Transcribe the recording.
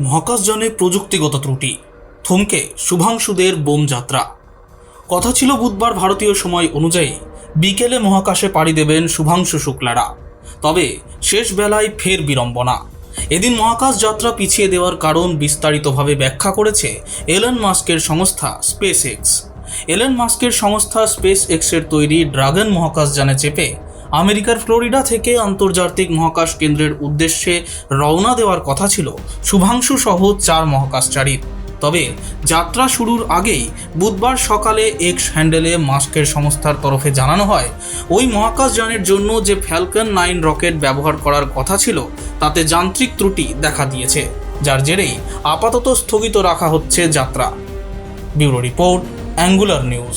মহাকাশযানে প্রযুক্তিগত ত্রুটি। থমকে শুভাংশুদের বোম যাত্রা। কথা ছিল বুধবার ভারতীয় সময় অনুযায়ী বিকেলে মহাকাশে পাড়ি দেবেন শুভাংশু শুক্লারা। তবে শেষ বেলায় ফের বিড়ম্বনা। এদিন মহাকাশ যাত্রা পিছিয়ে দেওয়ার কারণ বিস্তারিতভাবে ব্যাখ্যা করেছে এলন মাস্কের সংস্থা স্পেস এক্স এলন মাস্কের সংস্থা স্পেস এক্সের তৈরি ড্রাগন মহাকাশযানে চেপে আমেরিকার ফ্লোরিডা থেকে আন্তর্জাতিক মহাকাশ কেন্দ্রের উদ্দেশ্যে রওনা দেওয়ার কথা ছিল শুভাংশু সহ চার মহাকাশচারীর তবে যাত্রা শুরুর আগেই বুধবার সকালে এক্স হ্যান্ডেলে মাস্কের সংস্থার তরফে জানানো হয়, ওই মহাকাশযানের জন্য যে ফ্যালকন নাইন রকেট ব্যবহার করার কথা ছিল, তাতে যান্ত্রিক ত্রুটি দেখা দিয়েছে, যার জেরেই আপাতত স্থগিত রাখা হচ্ছে যাত্রা। Bureau report, angular news.